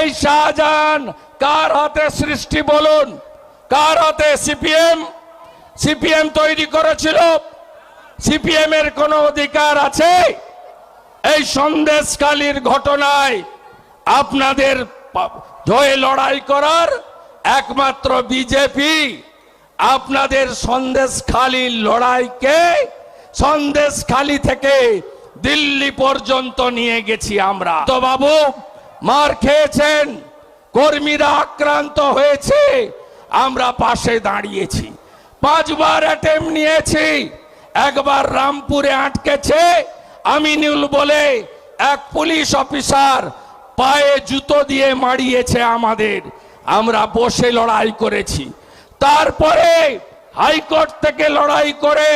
এই শাহজাহান কার হাতে সৃষ্টি বলুন? কার হাতে সিপিএম? সিপিএম তৈরি করেছিল? সিপিএম এর কোনো অধিকার আছে? এই সন্দেশকালীর ঘটনায় আপনাদের পা- লড়াই করার একমাত্র বিজেপি আপনাদের সন্দেশখালীর লড়াইকে সন্দেশখালী থেকে দিল্লি পর্যন্ত নিয়ে গেছি আমরা। তো বাবু মার খেয়েছেন, কর্মীরা আক্রান্ত হয়েছে, আমরা পাশে দাঁড়িয়েছি। পাঁচবার অ্যাটেম নিয়েছি, একবার রামপুরে আটকেছে, আমিনুল বলে এক পুলিশ অফিসার পায়ে জুতো দিয়ে মারিয়েছে আমাদের, আমরা বসে লড়াই করেছি। তারপরে হাইকোর্ট থেকে লড়াই করে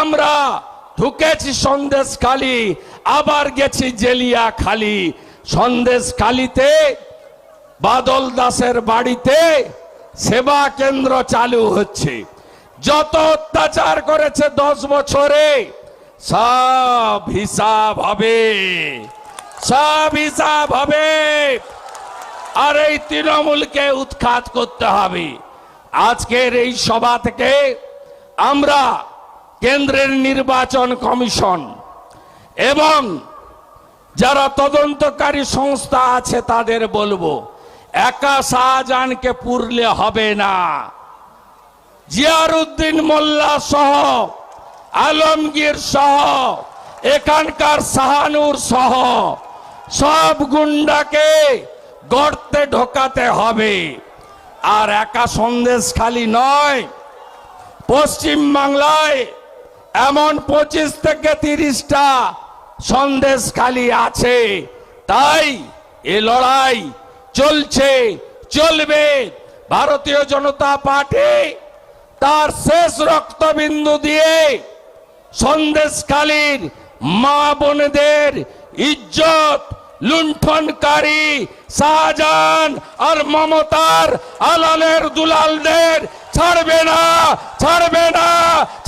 আমরা ঢুকেছি সন্দেশ খালি আবার গেছি জেলিয়া খালি সন্দেশ খালিতে বাদল দাসের বাড়িতে সেবা কেন্দ্র চালু হচ্ছে। যত অত্যাচার করেছে দশ বছরে, সব হিসাব হবে। সব হিসাব হবে। আর এই তৃণমূলকে উৎখাত করতে হবে। আজকের এই সভা থেকে আমরা কেন্দ্রের নির্বাচন কমিশন এবং যারা তদন্তকারী সংস্থা আছে তাদের বলব, একা শাহজাহানকে পুরলে হবে না। জিয়ারুদ্দিন মোল্লা সহ, আলমগীর সহ, এখানকার শাহানুর সহ, সব গুন্ডাকে গর্তে ঢোকাতে হবে। আর একা সন্দেশ খালি নয় পশ্চিম বাংলায় এমন পঁচিশ থেকে তিরিশটা সন্দেশ খালি আছে। তাই এ লড়াই চলছে, চলবে। ভারতীয় জনতা পার্টি তার শেষ রক্তবিন্দু দিয়ে সন্দেশকালীর মা বোনদের ইজ্জত লুণ্ঠনকারী শাহজাহান আর মমতার আলালের দুলালদের ছাড়বে না ছাড়বে না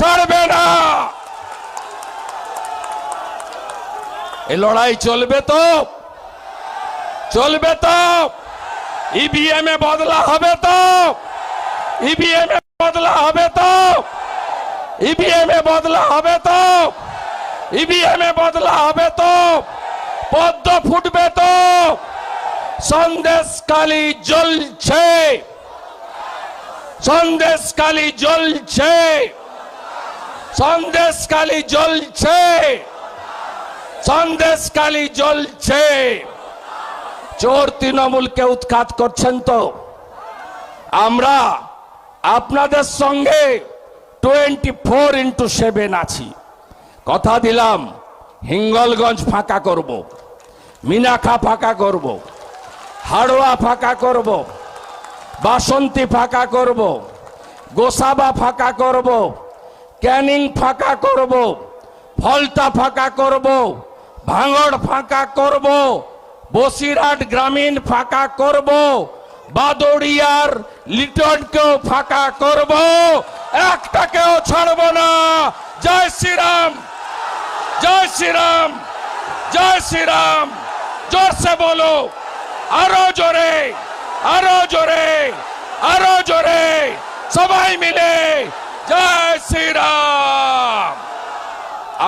ছাড়বে না এই লড়াই চলবে তো। চলবে তো। ইভিএম এ বদলা হবে তো। ইভিএম এ বদলা হবে তো। ইভিএম এ বদলা হবে তো। ইভিএম এ বদলা হবে তো। পদ্ম ফুটবে তো। সন্দেশকালী জ্বলছে। সন্দেশকালী জ্বলছে। সন্দেশকালী জ্বলছে। সন্দেশকালী জ্বলছে। চোর তৃণমূলকে উৎখাত করছেন তো। আমরা আপনাদের সঙ্গে টোয়েন্টি ফোর ইন্টু সেভেন আছি। কথা দিলাম, হিঙ্গলগঞ্জ ফাঁকা করব। মিনাখা ফাঁকা করব। হাড়োয়া ফাঁকা করব। বাসন্তী ফাঁকা করব। গোসাবা ফাঁকা করব। ক্যানিং ফাঁকা করব। ফলতা ফাঁকা করব। ভাঙড় ফাঁকা করব, বসিরহাট গ্রামীণ ফাঁকা করব, বাদড়িয়ার লিটনকেও ফাঁকা করব, একটাকেও ছাড়ব না। জয় শ্রীরাম জয় শ্রীরাম জয় শ্রীরাম। জোরসে বলো, আরও জোরে আরও জোরে আরও জোরে, সবাই মিলে জয় শ্রীরাম।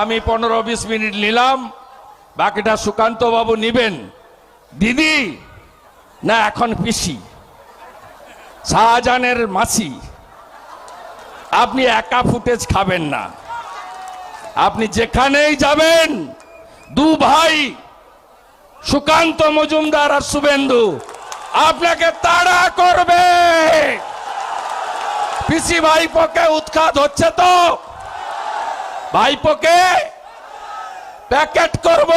আমি পনেরো বিশ মিনিট নিলাম। বাকিটা সুকান্ত বাবু নিবেন। দিদি? না, এখন পিসি। শাহজাহানের মাসি। আপনি একা ফুটেজ খাবেন না। আপনি যেখানেই যাবেন, দু ভাই, সুকান্ত মজুমদার আর শুভেন্দু, আপনাকে তাড়া করবে। পিসি ভাইপোকে উৎখাত হচ্ছে তো। ভাইপোকে প্যাকেট করব।